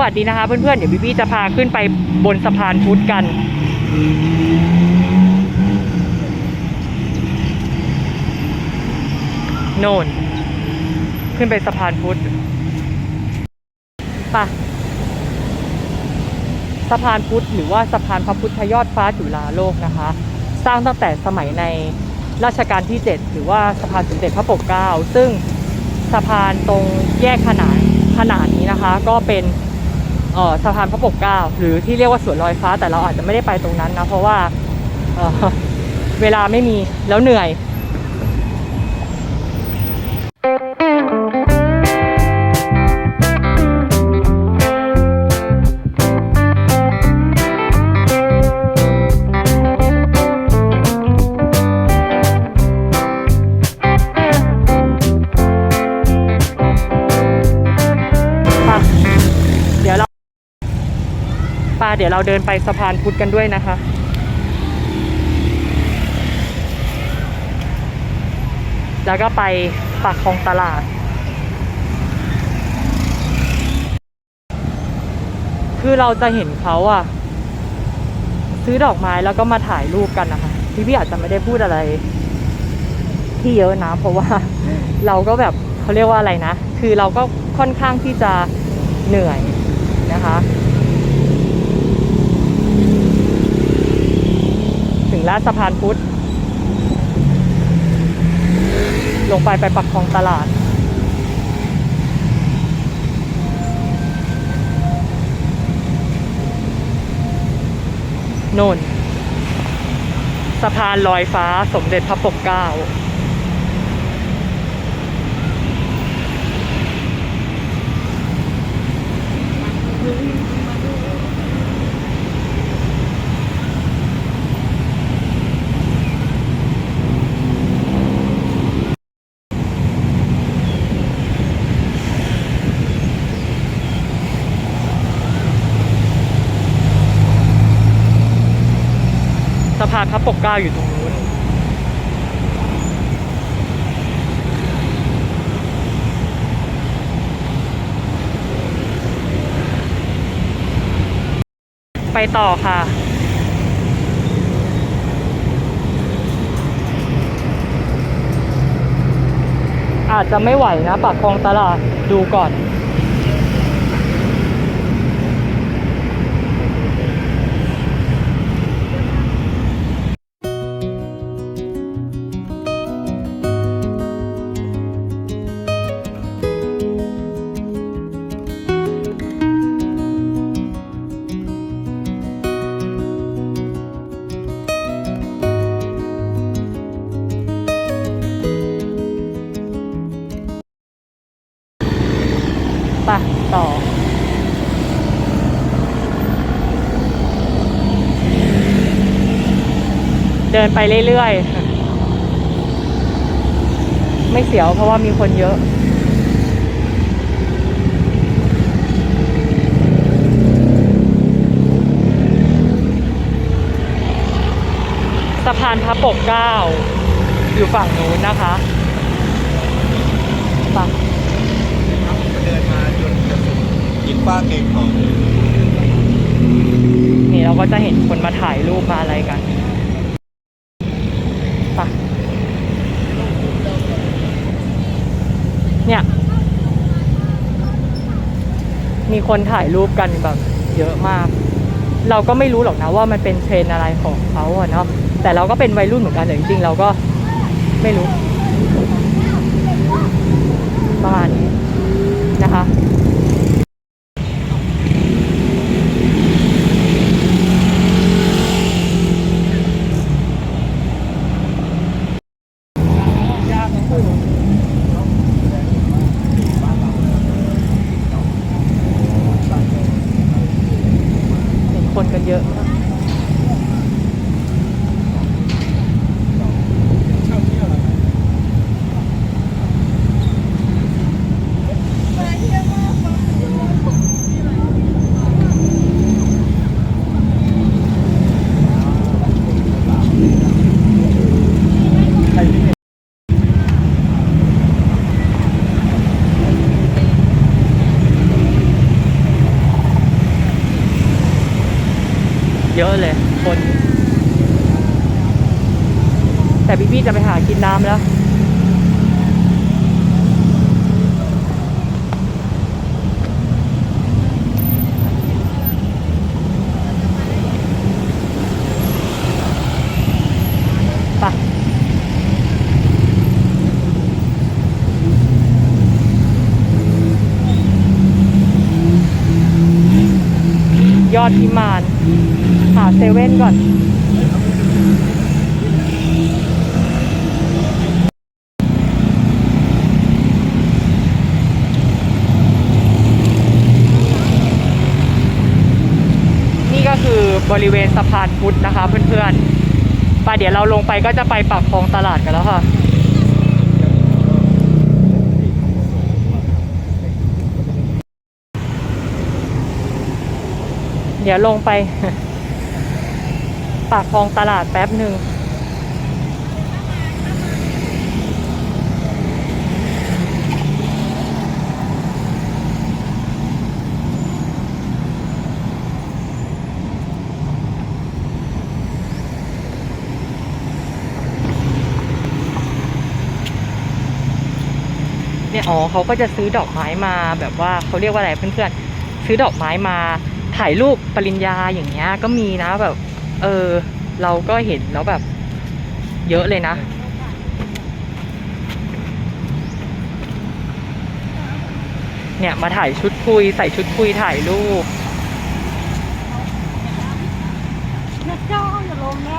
สวัสดีนะคะเพื่อนๆ เดี๋ยวบิบี้จะพาขึ้นไปบนสะพานพุทธกัน โน่น ขึ้นไปสะพานพุทธปะสะพานพุทธหรือว่าสะพานพระพุทธยอดฟ้าจุฬาโลกนะคะ สร้างตั้งแต่สมัยในรัชกาลที่ 7 หรือว่าสะพานสมเด็จพระปกเกล้าซึ่งสะพานตรงแยกขนานขนานนี้นะคะ ก็เป็น สะพานพระปกเกล้าหรือที่เรียกว่าสวนลอยฟ้า แต่เราอาจจะไม่ได้ไปตรงนั้นนะเพราะว่าเอ่อเวลาไม่มีแล้วเหนื่อย เดี๋ยวเราเดินไปสะพานพุทธกันด้วยนะคะ แล้วก็ไปปากคลองตลาด คือเราจะเห็นเขาอะซื้อดอกไม้แล้วก็มาถ่ายรูปกันนะคะพี่พี่อาจจะไม่ได้พูดอะไร ที่เยอะนะเพราะว่าเราก็แบบเขาเรียกว่าอะไรนะ คือเราก็ค่อนข้างที่จะเหนื่อยนะคะ ถึง แล้วสะพานพุทธ ลงไปไปปักคลองตลาด โน่น สะพานลอยฟ้าสมเด็จพระปกเกล้าานพระปกเกล้าอยู่ตรงนู้น ไปต่อค่ะอาจจะไม่ไหวนะปากคลองตลาดดูก่อน ต่อ เดินไปเรื่อยๆ ไม่เสียวเพราะว่ามีคนเยอะสะพานพระปกเกล้า อยู่ฝั่งนู้นนะคะไป เดินมาจนจะถึงอี กฝ้ากหนึ่งของนี่เราก็จะเห็นคนมาถ่ายรูปมาอะไรกันไปะเนี่ย มีคนถ่ายรูปกันแบบเยอะมาก เราก็ไม่รู้หรอกนะว่ามันเป็นเทรนอะไรของเขาอะเนาะแต่เราก็เป็นวัยรุ่นเหมือนกันแต่จริงๆเราก็ไม่รู้ เยอะเลยคน แต่พี่พี่ๆจะไปหากินน้ำแล้วไปยอดพิมาน เว่นก่อน นี่ก็คือบริเวณสะพานพุทธนะคะ เพื่อนๆไปเดี๋ยวเราลงไปก็จะไปปากคลองตลาดกันแล้วค่ะเดี๋ยวลงไป ปากคลองตลาดแป๊บหนึ่งเนี่ยอ๋อเขาก็จะซื้อดอกไม้มาแบบว่าเขาเรียกว่าอะไรเพื่อนๆซื้อดอกไม้มาถ่ายรูปปริญญาอย่างเงี้ยก็มีนะแบบ เออ เราก็เห็นแล้วแบบ เยอะเลยนะ เนี่ยมาถ่ายชุดคุยใส่ชุดคุยถ่ายรูปนะเจ้าอย่าลงนะ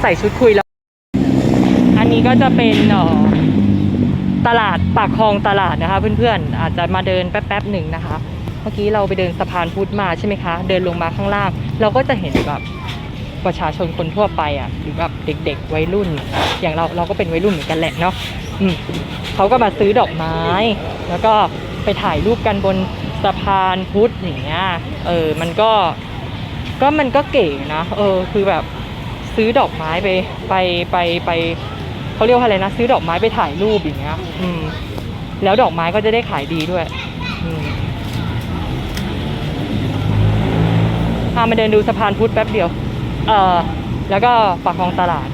ใส่ชุดคุยแล้ว อันนี้ก็จะเป็นเออตลาดปากคลองตลาดนะคะเพื่อนๆ อาจจะมาเดินแป๊บๆหนึ่งนะคะ เมื่อกี้เราไปเดินสะพานพุทธมาใช่ไหมคะ เดินลงมาข้างล่าง เราก็จะเห็นแบบประชาชนคนทั่วไปอะหรือแบบเด็กๆวัยรุ่น อย่างเราเราก็เป็นวัยรุ่นเหมือนกันแหละเนาะเขาก็มาซื้อดอกไม้ แล้วก็ไปถ่ายรูปกันบนสะพานพุทธอย่างเงี้ยเออมันก็ก็มันก็เก๋นะเออคือแบบซื้อดอกไม้ไปไปไปไปเขาเรียกว่าอะไรนะ ซื้อดอกไม้ไปถ่ายรูปอย่างเงี้ยอืมแล้วดอกไม้ก็จะได้ขายดีด้วย อืม พามาเดินดูสะพานพุทธแป๊บเดียว เออแล้วก็ปากคลองตลาด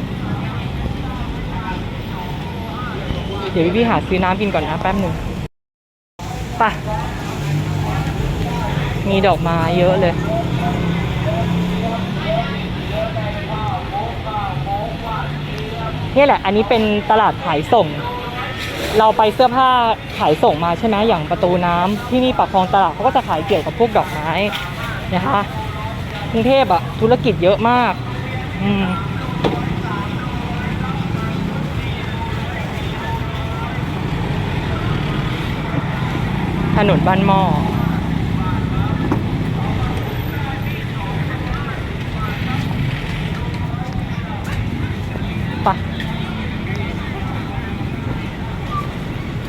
เดี๋ยวพี่ๆหาซื้อน้ำกินก่อนนะแป๊บหนึ่งปะมีดอกไม้เยอะเลยเนี่ยแหละ อันนี้เป็นตลาดขายส่ง เราไปเสื้อผ้าขายส่งมาใช่ไหมอย่างประตูน้ำที่นี่ปากคลองตลาดเขาก็จะขายเกี่ยวกับพวกดอกไม้นะคะ กรุงเทพอะธุรกิจเยอะมาก อืมถนนบ้านหม้อไปะ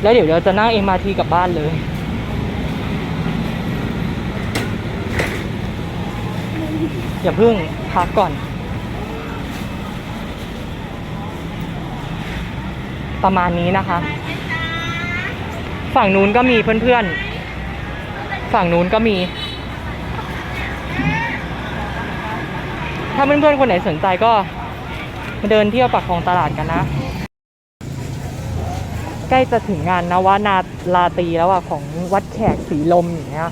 แล้วเดี๋ยวเราจะนั่งเอ็มอาทีกลับบ้านเลย อย่าเพิ่งพักก่อน ประมาณนี้นะคะ ฝั่งนู้นก็มีเพื่อนๆ ฝั่งนู้นก็มี ถ้าเพื่อนๆคนไหนสนใจก็มาเดินเที่ยวปากคลองตลาดกันนะ ใกล้จะถึงงานนวนาลาตีแล้วอะของวัดแขกสีลมอย่างเงี้ย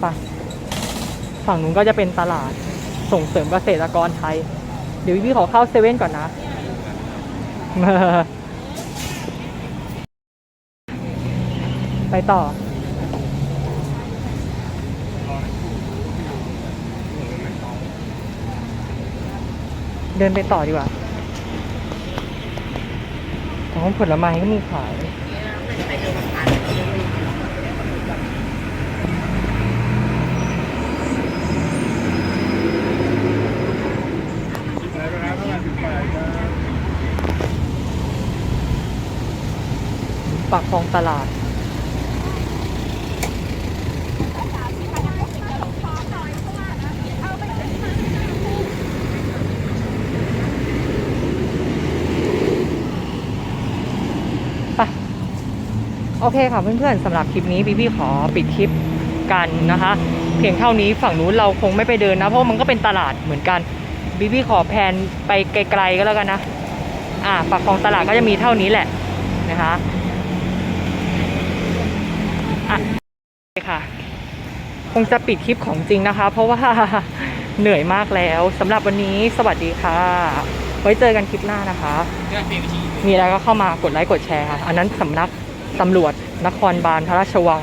ไป ฝั่งนู้นก็จะเป็นตลาดส่งเสริมเกษตรกรไทย เดี๋ยวพี่ขอเข้าเซเว่นก่อนนะไปต่อ เดินไปต่อดีกว่าของผลไม้ก็มีขายากคลองตลาด ไป โอเคค่ะเพื่อนๆสำหรับคลิปนี้พี่พี่ขอปิดคลิปกันนะคะ เพียงเท่านี้ฝั่งนู้นเราคงไม่ไปเดินนะ เพราะมันก็เป็นตลาดเหมือนกันบีบี้ขอแพนไปไกลๆก็แล้วกันนะ อ่าปากคลองตลาดก็จะมีเท่านี้แหละนะคะอะโอเค ค่ะ คงจะปิดคลิปของจริงนะคะ เพราะว่าเหนื่อยมากแล้วสำหรับวันนี้สวัสดีค่ะ ไว้เจอกันคลิปหน้านะคะ มีอะไรก็เข้ามากดไลค์กดแชร์ค่ะ อันนั้นสำนักตำรวจนครบาลพระราชวัง